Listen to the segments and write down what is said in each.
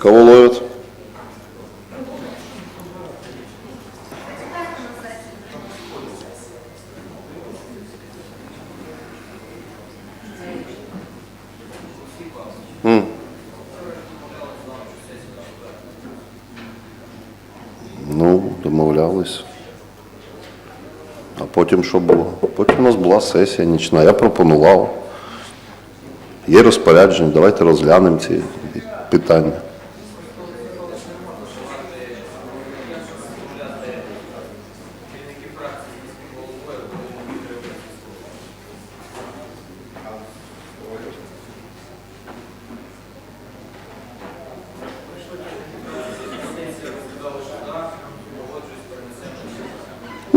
Кого ловят? Ну, домовлялись. А потім що було? Потім у нас була сесія нічна. Я пропонував. Є розпорядження, давайте розглянемо ці питання.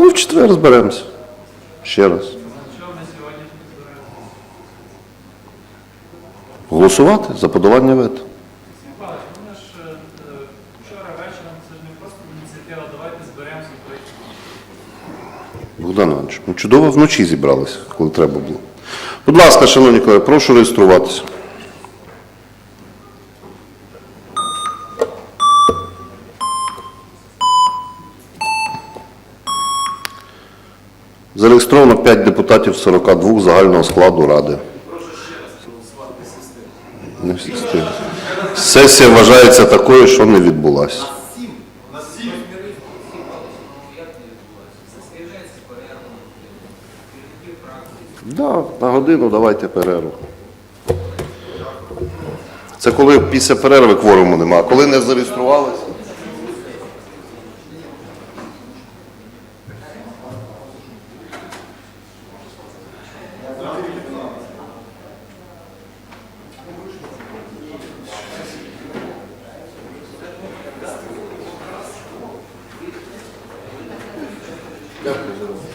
Ну, в четвер розберемося. Ще раз. Голосувати за подолання вето. Е, зберемося. Богдан Іванович, ми чудово вночі зібралися, коли треба було. Будь ласка, шановні колеги, прошу реєструватися. Зареєстровано 5 депутатів з 42 загального складу Ради. Не всі встигли. Сесія вважається такою, що не відбулася. Да, на годину давайте перерву. Це коли після перерви кворуму нема, коли не зареєструвалися. Дякую за увагу.